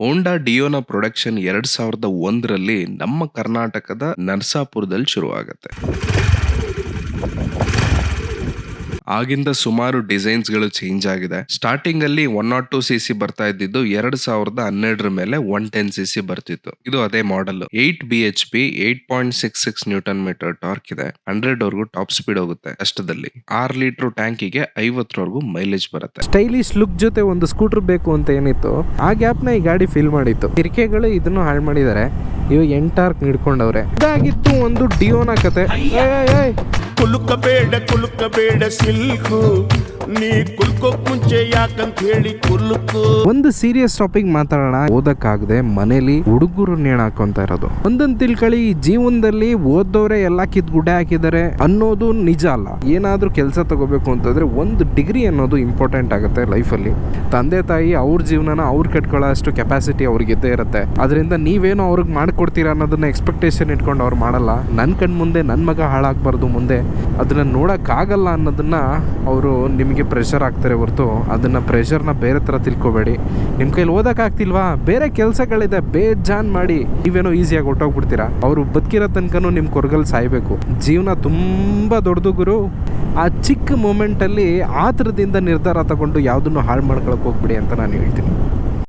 ಹೋಂಡಾ ಡಿಯೋನ production ಎರಡ್ ಸಾವಿರದ ಒಂದರಲ್ಲಿ ನಮ್ಮ ಕರ್ನಾಟಕದ ನರ್ಸಾಪುರದಲ್ಲಿ ಶುರುವಾಗುತ್ತೆ. ಆಗಿಂದ ಸುಮಾರು ಡಿಸೈನ್ಸ್ಗಳು ಚೇಂಜ್ ಆಗಿದೆ. ಸ್ಟಾರ್ಟಿಂಗ್ ಅಲ್ಲಿ one not two C C ಬರ್ತಾ ಇದ್ದಿದ್ದು ಎರಡ್ ಸಾವಿರದ ಹನ್ನೆರಡರ ಮೇಲೆ ಒನ್ ಟೆನ್ ಸಿ ಸಿ ಬರ್ತಿತ್ತು. ಇದು ಅದೇ model eight B H P eight point six six newton metre torque ಇದೆ. ಹಂಡ್ರೆಡ್ ವರ್ಗೂ ಟಾಪ್ ಸ್ಪೀಡ್ ಹೋಗುತ್ತೆ ಅಷ್ಟದಲ್ಲಿ ಆರ್ ಲೀಟರ್ ಟ್ಯಾಂಕಿಗೆ ಐವತ್ತರವರೆಗೂ ಮೈಲೇಜ್ ಬರುತ್ತೆ. ಸ್ಟೈಲಿಶ್ ಲುಕ್ ಜೊತೆ ಒಂದು ಸ್ಕೂಟರ್ ಬೇಕು ಅಂತ ಏನಿತ್ತು, ಆ ಗ್ಯಾಪ್ನ ಈ ಗಾಡಿ ಫಿಲ್ ಮಾಡಿತ್ತು. ಕಿರಿಕೆಗಳು ಇದನ್ನು ಹಾಳು ಮಾಡಿದ್ದಾರೆ. ಇವಾಗ ಎಂಟಾರ್ಕ್ ಹಿಡ್ಕೊಂಡವ್ರೆ. ಇದಾಗಿತ್ತು ಒಂದು ಡಿಯೋನ ಕತೆ. కులుకబేడ కులుకబేడ సిల్కు. ನೀ ಮುಂಚೆ ಯಾಕಂತ ಹೇಳಿ ಒಂದು ಸೀರಿಯಸ್ ಟಾಪಿಕ್ ಮಾತಾಡೋಣ. ಓದಕ್ಕಾಗದೆ ಮನೇಲಿ ಹುಡುಗರು ನೇಣ ಹಾಕೊಂತ ಇರೋದು. ಒಂದೊಂದ್ ತಿಳ್ಕೊಳ್ಳಿ ಈ ಜೀವನದಲ್ಲಿ ಓದೋರೆ ಎಲ್ಲ ಕಿತ್ ಗುಡ್ಡೆ ಹಾಕಿದ್ದಾರೆ ಅನ್ನೋದು ನಿಜ ಅಲ್ಲ. ಏನಾದ್ರೂ ಕೆಲಸ ತಗೋಬೇಕು ಅಂತಂದ್ರೆ ಒಂದು ಡಿಗ್ರಿ ಅನ್ನೋದು ಇಂಪಾರ್ಟೆಂಟ್ ಆಗುತ್ತೆ ಲೈಫಲ್ಲಿ ತಂದೆ, ತಾಯಿ ಅವ್ರ ಜೀವನನ ಅವ್ರು ಕಟ್ಕೊಳ್ಳೋ ಅಷ್ಟು ಕೆಪಾಸಿಟಿ ಅವ್ರಿಗೆ ಇದ್ದೇ ಇರುತ್ತೆ. ಅದರಿಂದ ನೀವೇನೋ ಅವ್ರಿಗೆ ಮಾಡ್ಕೊಡ್ತೀರಾ ಅನ್ನೋದನ್ನ ಎಕ್ಸ್ಪೆಕ್ಟೇಷನ್ ಇಟ್ಕೊಂಡು ಅವ್ರು ಮಾಡಲ್ಲ. ನನ್ನ ಕಣ್ ಮುಂದೆ ನನ್ನ ಮಗ ಹಾಳಾಗಬಾರ್ದು ಮುಂದೆ. ಅದನ್ನ ನೋಡೋಕ್ಕಾಗಲ್ಲ ಅನ್ನೋದನ್ನ ಅವರು ನಿಮಗೆ ಪ್ರೆಷರ್ ಆಗ್ತಾರೆ ಹೊರತು ಅದನ್ನು ಪ್ರೆಷರ್ನ ಬೇರೆ ಥರ ತಿಳ್ಕೊಬೇಡಿ. ನಿಮ್ಮ ಕೈಲಿ ಓದೋಕ್ಕಾಗ್ತಿಲ್ವಾ ಬೇರೆ ಕೆಲಸಗಳಿದೆ, ಬೇಜಾನ್ ಮಾಡಿ. ನೀವೇನೋ ಈಸಿಯಾಗಿ ಹೊಟ್ಟೋಗ್ಬಿಡ್ತೀರಾ ಅವರು ಬದುಕಿರೋ ತನಕನೂ ನಿಮ್ಮ ಕೊರಗಲ್ಲಿ ಸಾಯಬೇಕು. ಜೀವನ ತುಂಬ ದೊಡ್ಡದು ಗುರು. ಆ ಚಿಕ್ಕ ಮೂಮೆಂಟಲ್ಲಿ ಆತರದಿಂದ ನಿರ್ಧಾರ ತಗೊಂಡು ಯಾವುದನ್ನು ಹಾಳು ಮಾಡ್ಕೊಳಕ್ಕೆ ಹೋಗ್ಬಿಡಿ ಅಂತ ನಾನು ಹೇಳ್ತೀನಿ.